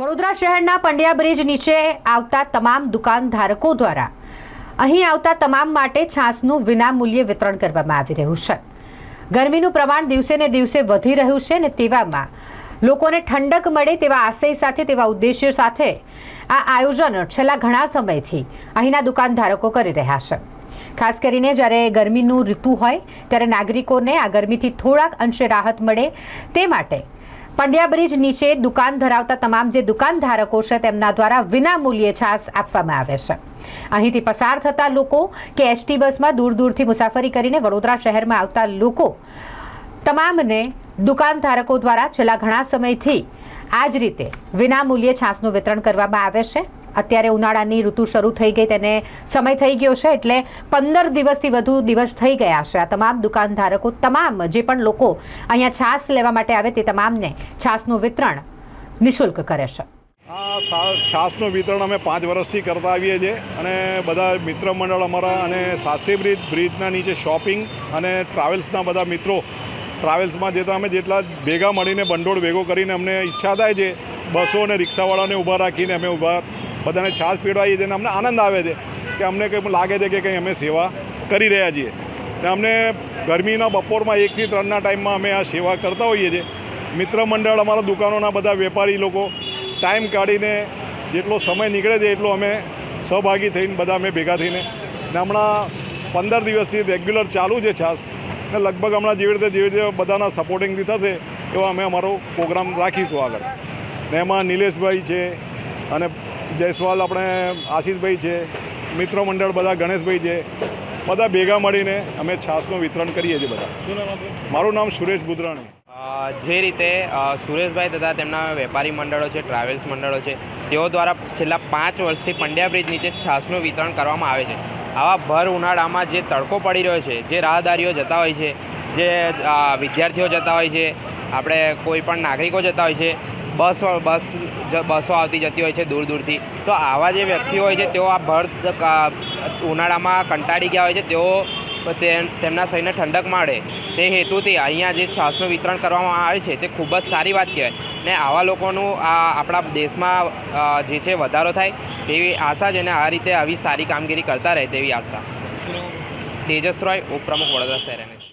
વડોદરા શહેરના પંડ્યા બ્રિજ નીચે આવતા તમામ દુકાનધારકો દ્વારા અહીં આવતા તમામ માટે છાસનું વિનામૂલ્યે વિતરણ કરવામાં આવી રહ્યું છે. ગરમીનું પ્રમાણ દિવસે ને દિવસે વધી રહ્યું છે ને તેવામાં લોકોને ઠંડક મળે તેવા આશય સાથે, તેવા ઉદ્દેશ્ય સાથે આ આયોજન છેલ્લા ઘણા સમયથી અહીંના દુકાનધારકો કરી રહ્યા છે. ખાસ કરીને જ્યારે ગરમીનું ઋતુ હોય, ત્યારે નાગરિકોને આ ગરમીથી થોડાક અંશે રાહત મળે તે માટે પંડ્યા બ્રિજ નીચે દુકાન ધરાવતા તમામ જે દુકાનધારકો છે તેમના દ્વારા વિનામૂલ્યે છાસ આપવામાં આવે છે. અહીંથી પસાર થતા લોકો કે એસટી બસમાં દૂર દૂરથી મુસાફરી કરીને વડોદરા શહેરમાં આવતા લોકો તમામને દુકાનધારકો દ્વારા છેલ્લા ઘણા સમયથી આ જ રીતે વિનામૂલ્યે છાસનું વિતરણ કરવામાં આવે છે. અત્યારે ઉનાળાની ઋતુ શરૂ થઈ ગઈ, તેને સમય થઈ ગયો છે એટલે પંદર દિવસથી વધુ દિવસ થઈ ગયા છે આ તમામ દુકાનધારકો તમામ જે પણ લોકો અહીંયા છાસ લેવા માટે આવે તે તમામને છાસનું વિતરણ નિઃશુલ્ક કરે છે. આ છાસનું વિતરણ અમે પાંચ વર્ષથી કરતા આવીએ છીએ અને બધા મિત્ર મંડળ અમારા અને શાસ્ત્રી બ્રિજ બ્રિજના નીચે શોપિંગ અને ટ્રાવેલ્સના બધા મિત્રો ટ્રાવેલ્સમાં જેટલા અમે જેટલા ભેગા મળીને ભંડોળ ભેગો કરીને અમને ઈચ્છા થાય છે, બસો અને રિક્ષાવાળાને ઊભા રાખીને અમે ઊભા બધાને છાશ પીડવાઈએ છીએ અમને આનંદ આવે છે કે અમને કંઈ લાગે છે કે કંઈ અમે સેવા કરી રહ્યા છીએ. ને અમને ગરમીના બપોરમાં એકથી ત્રણના ટાઈમમાં અમે આ સેવા કરતા હોઈએ છીએ. મિત્ર મંડળ, અમારા દુકાનોના બધા વેપારી લોકો, ટાઈમ કાઢીને જેટલો સમય નીકળે છે એટલો અમે સહભાગી થઈને બધા અમે ભેગા થઈને ને હમણાં પંદર દિવસથી રેગ્યુલર ચાલુ છે છાસ ને લગભગ હમણાં જેવી રીતે જેવી રીતે બધાના સપોર્ટિંગથી થશે એવો અમે અમારો પ્રોગ્રામ રાખીશું આગળ. ને એમાં નિલેશભાઈ છે અને જયસ્વાલ આપણે આશીષભાઈ છે મિત્રો મંડળ બધા ગણેશભાઈ છે બધા ભેગા મળીને અમે છાસનું વિતરણ કરીએ છીએ બધા. મારું નામ સુરેશ બુદ્રાણી જે રીતે સુરેશભાઈ તથા તેમના વેપારી મંડળો છે ટ્રાવેલ્સ મંડળો છે તેઓ દ્વારા છેલ્લા પાંચ વર્ષથી પંડ્યા બ્રિજ નીચે છાસનું વિતરણ કરવામાં આવે છે. આવા ભર ઉનાળામાં જે તડકો પડી રહ્યો છે જે રાહદારીઓ જતા હોય છે જે વિદ્યાર્થીઓ જતા હોય છે આપણે કોઈ પણ નાગરિકો જતા હોય છે બસ બસ બસો આવતી જતી હોય છે દૂર દૂરથી. તો આવા જે વ્યક્તિઓ હોય છે તેઓ આ ભર ઉનાળામાં કંટાળી ગયા હોય છે તેઓ તેમના શરીરને ઠંડક મળે તે હેતુથી અહીંયા જે છાસનું વિતરણ કરવામાં આવે છે તે ખૂબ જ સારી વાત કહેવાય. ને આવા લોકોનું આ આપણા દેશમાં જે છે વધારો થાય તેવી આશા જ અને આ રીતે આવી સારી કામગીરી કરતા રહે તેવી આશા. તેજસ રોય ઉપપ્રમુખ વડોદરા શહેર.